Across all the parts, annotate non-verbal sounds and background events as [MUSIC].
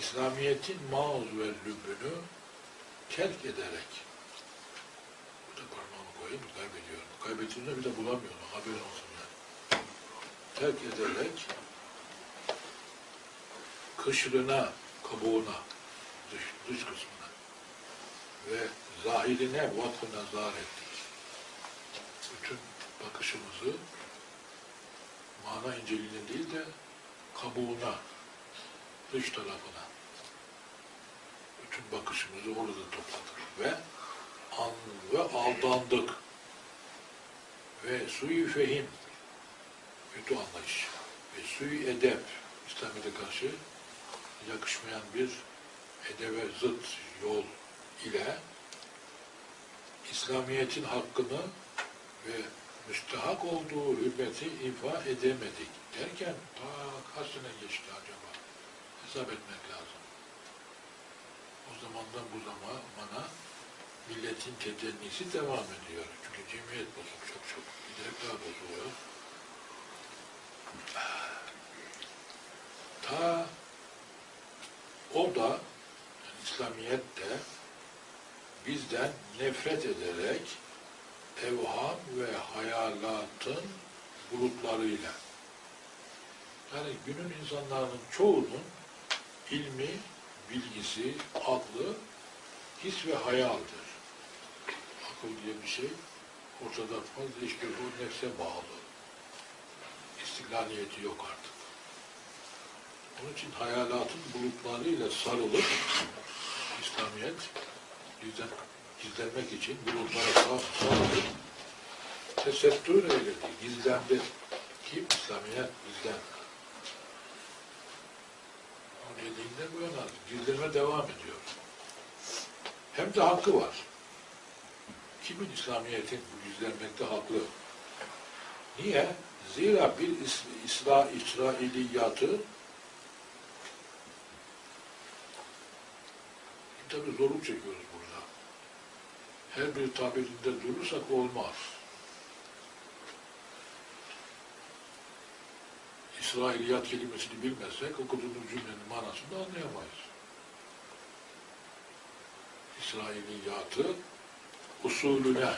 İslamiyet'in mauz ve lübünü terk ederek bu da parmağımı koyayım kaybediyorum. Kaybettiğimde bir de bulamıyorum. Haberin olsun yani. Terk ederek kışlığına, kabuğuna, dış, dış kısmına ve zahirine vakfı nazar ettik. Bütün bakışımızı mana inceliğine değil de kabuğuna, dış tarafına bütün bakışımızı orada topladık ve an ve aldandık ve suyu fehim kötü anlayış ve suyu edep İslamiyet'e karşı yakışmayan bir edebe zıt yol ile İslamiyet'in hakkını ve müstehak olduğu hürmeti ifa edemedik derken ta kaç sene geçti acaba? Hesap etmek lazım. O zamandan bu zamana milletin tedennisi devam ediyor. Çünkü cemiyet bozuk çok çok. Giderek daha bozuluyor. Ta o da yani İslamiyet de bizden nefret ederek evham ve hayalatın bulutlarıyla yani günün insanların çoğunun ilmi, bilgisi, aklı his ve hayaldir. Akıl diye bir şey ortada fazla işte bu nefse bağlı. İstiklaliyeti yok artık. Onun için hayalatın bulutlarıyla sarılıp İslamiyet bizden gizlenmek için bulutlara sar- sarılıp tesettür eyledi, gizlendi. Kim? İslamiyet bizden. O dediğinde bu yana gizlenme devam ediyor. Hem de hakkı var. Kimin İslamiyet'in bu gizlenmekte haklı? Niye? Zira bir İs İsra İsrailiyatı tabi zorluk çekiyoruz burada. Her bir tabirinde durursak olmaz. İsrailiyat kelimesini bilmezsek okuduğumuz cümlenin manasını da anlayamayız. İsrailiyatı usulüne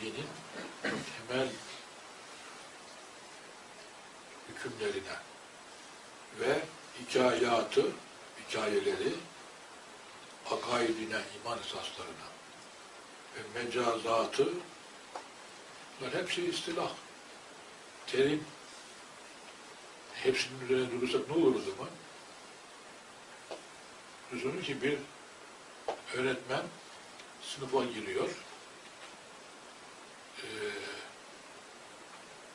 dinin temel hükümlerine ve hikayatı, hikayeleri akaidine, iman esaslarına ve mecazatı bunlar hepsi istilah, terim. Hepsinin üzerine durursak ne olur o zaman? Düşünün ki bir öğretmen sınıfa giriyor. Ee,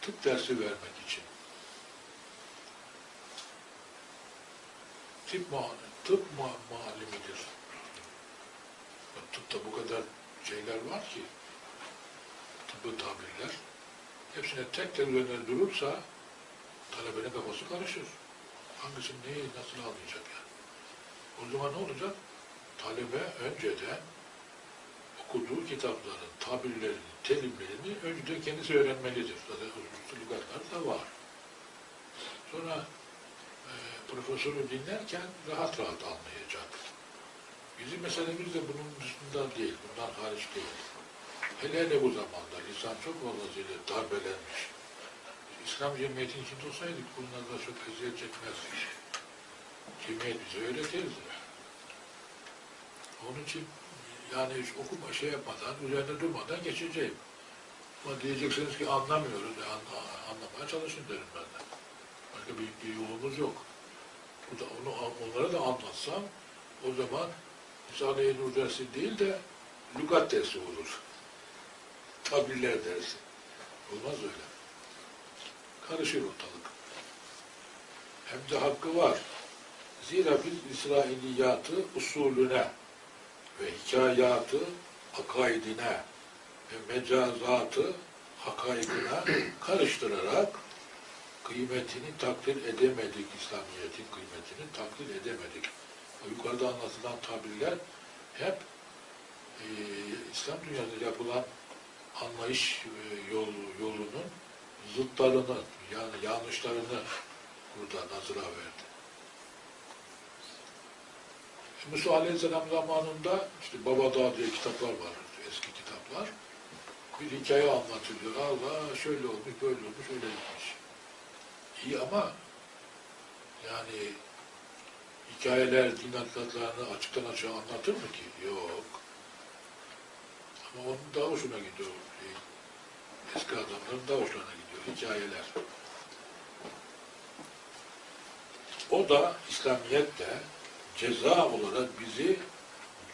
tıp dersi vermek için. Tıp, ma tıp ma malimidir. Tıpta bu kadar şeyler var ki, tıbbi tabirler. Hepsine tek tek üzerine durursa talebenin kafası karışır. Hangisini neyi nasıl anlayacak yani? O zaman ne olacak? Talebe önceden okuduğu kitapların tabirlerini, terimlerini önceden kendisi öğrenmelidir. Zaten lügatlar da var. Sonra e, profesörü dinlerken rahat rahat anlayacak. Bizim meselemiz de bunun dışında değil, bundan hariç değil. Hele hele bu zamanda lisan çok fazlasıyla darbelenmiş. İslam cemiyetin içinde olsaydık bunlarla çok eziyet çekmezdik. Cemiyet bize öğretirdi. Onun için yani hiç okuma şey yapmadan, üzerinde durmadan geçeceğim. Ama diyeceksiniz ki anlamıyoruz, e, anla, anlamaya çalışın derim ben de. Başka bir, bir yolumuz yok. Bu da onu, onlara da anlatsam o zaman Risale-i Nur dersi değil de lügat dersi olur. Tabirler dersi. Olmaz öyle. Karışır ortalık. Hem de hakkı var. Zira biz İsrailiyatı usulüne ve hikayatı akaidine ve mecazatı hakaikine [CLEARS THROAT] karıştırarak kıymetini takdir edemedik, İslamiyet'in kıymetini takdir edemedik. O yukarıda anlatılan tabirler hep e, İslam dünyasında yapılan anlayış e, yol, yolunun zıtlarını, yani yanlışlarını burada nazıra verdi. Musa Aleyhisselam zamanında işte Baba Dağ diye kitaplar var, eski kitaplar. Bir hikaye anlatılıyor. Allah şöyle olmuş, böyle olmuş, öyle gitmiş. İyi ama yani hikayeler din hakikatlerini açıktan açığa anlatır mı ki? Yok. Ama onun daha hoşuna gidiyor. Eski adamların hoşuna gidiyor. Hikayeler. O da İslamiyet'te ceza olarak bizi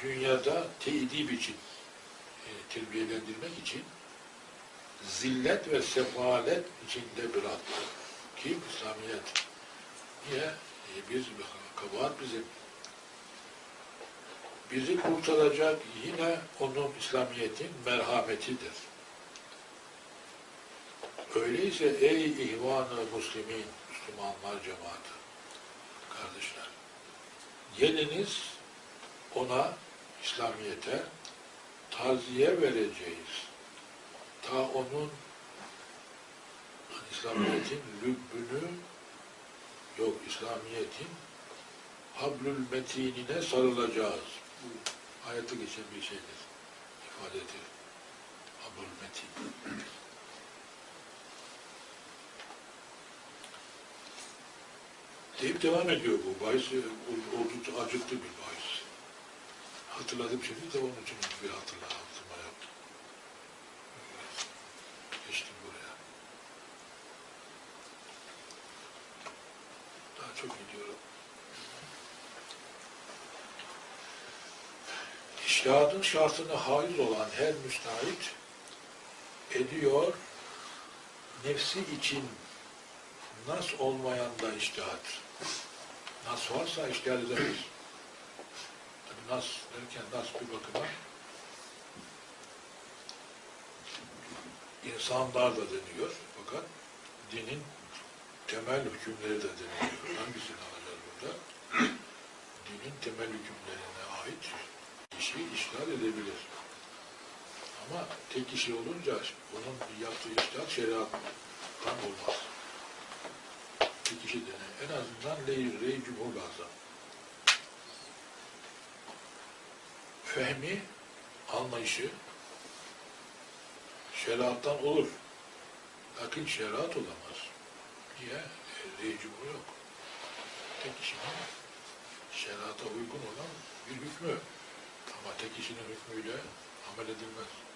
dünyada tedip için, e, terbiyelendirmek için zillet ve sefalet içinde bıraktı. Kim? İslamiyet. Niye? E, biz, kabahat bizim. Bizi kurtaracak yine onun İslamiyet'in merhametidir. Öyleyse ey ihvan-ı muslimin, Müslümanlar cemaati, kardeşler, geliniz ona, İslamiyet'e taziye vereceğiz. Ta onun İslamiyet'in lübbünü yok İslamiyet'in hablül metinine sarılacağız. Bu ayette geçen bir şeydir. ifadedir. Hablül metin. Deyip devam ediyor bu. Bahis e, oldukça acıklı bir bahis. Hatırladım şimdi de onun için bir hatırla, hatırlama yaptım. Geçtim buraya. Daha çok gidiyorum. İştihadın şartına haiz olan her müstahit ediyor nefsi için nas olmayan da iştihat. Nas varsa iştihad edemez. Tabi nas derken nas bir bakıma insanlar da deniyor fakat dinin temel hükümleri de deniyor. Hangisini alacağız burada? Dinin temel hükümlerine ait kişi iştihad edebilir. Ama tek kişi olunca onun yaptığı iştihad şeriattan olmaz. Kişi dene. En azından ley, rey cumhur lazım. Fehmi, anlayışı şeriattan olur. Lakin şeriat olamaz. Niye? E, rey cumhur yok. Tek kişinin şeriata uygun olan bir hükmü. Ama tek kişinin hükmüyle amel edilmez.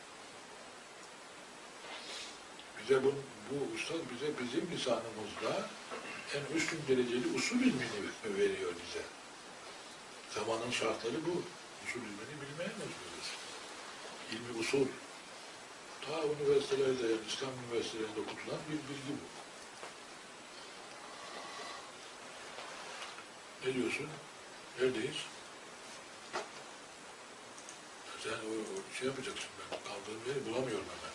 Bize bu, bu ustad bize bizim lisanımızda en üstün dereceli usul ilmini veriyor bize. Zamanın şartları bu. Usul ilmini bilmeye mecburuz. İlmi usul. Ta üniversitelerde, yani İslam üniversitelerinde okutulan bir bilgi bu. Ne diyorsun? Neredeyiz? Sen o, o şey yapacaksın ben. Kaldığım yeri bulamıyorum hemen.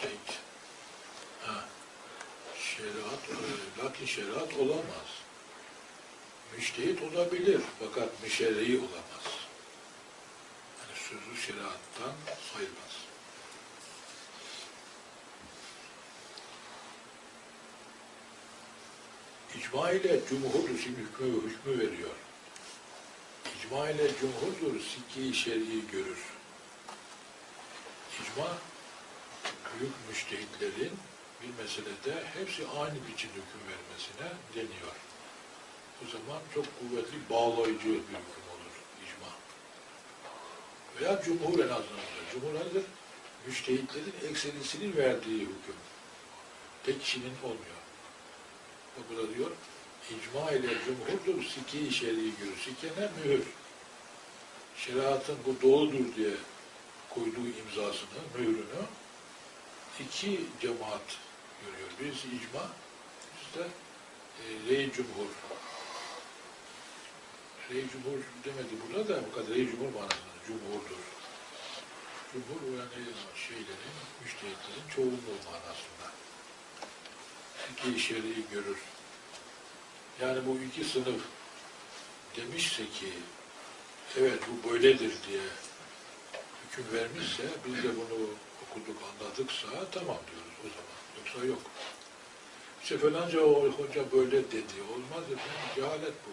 Müştehit. Ha. Şeriat, lakin şeriat olamaz. Müştehit olabilir fakat müşerri olamaz. Yani sözü şeriattan sayılmaz. İcma ile cumhur için hükmü, hükmü veriyor. İcma ile cumhurdur sikki şer'i görür. İcma büyük müştehitlerin bir meselede hepsi aynı biçim hüküm vermesine deniyor. O zaman çok kuvvetli bağlayıcı bir hüküm olur icma. Veya cumhur en azından. Cumhur nedir? Müştehitlerin ekserisinin verdiği hüküm. Tek kişinin olmuyor. O burada diyor, icma ile cumhurdur, siki şer'i görür. Sike ne? Mühür. Şeriatın bu doğrudur diye koyduğu imzasını, mührünü iki cemaat görüyor. Birisi icma, birisi de e, rey cumhur. Rey cumhur demedi burada da kadar rey cumhur manasında cumhurdur. Cumhur yani şeylerin, müştehitlerin çoğunluğu manasında. İki şer'i görür. Yani bu iki sınıf demişse ki evet bu böyledir diye hüküm vermişse biz de bunu okuduk, anladıksa tamam diyoruz o zaman. Yoksa yok. İşte falanca hoca böyle dedi. Olmaz efendim. Cehalet bu.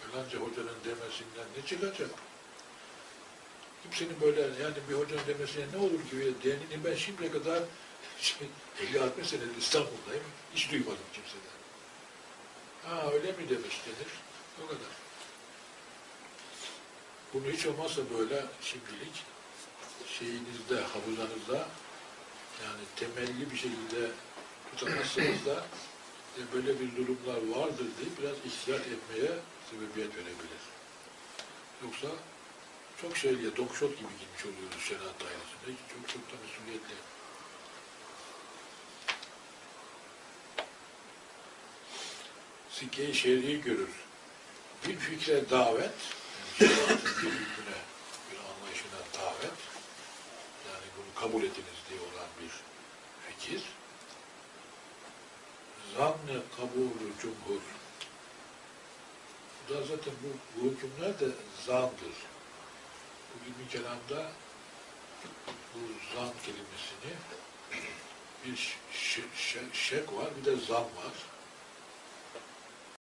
Falanca hocanın demesinden ne çıkacak? Kimsenin böyle yani bir hocanın demesine ne olur ki? Denini ben şimdiye kadar [LAUGHS] şey, 50-60 senedir İstanbul'dayım. Hiç duymadım kimseden. Ha öyle mi demiş denir. O kadar. Bunu hiç olmazsa böyle şimdilik şeyinizde, hafızanızda yani temelli bir şekilde tutamazsanız da e, böyle bir durumlar vardır diye biraz ihtiyat etmeye sebebiyet verebilir. Yoksa çok şeyle, dokşot gibi gitmiş oluyoruz şeriat dairesinde. Çok çok da mesuliyetli. Sikke-i şer'i görür. Bir fikre davet, şeriatın bir anlayışına davet, yani bunu kabul ediniz diye olan bir fikir, zan-ı kabulü cumhur. Bu da zaten bu, bu hükümler de zandır. Bu ilmi kelamda bu zan kelimesini bir şek var, bir de zan var.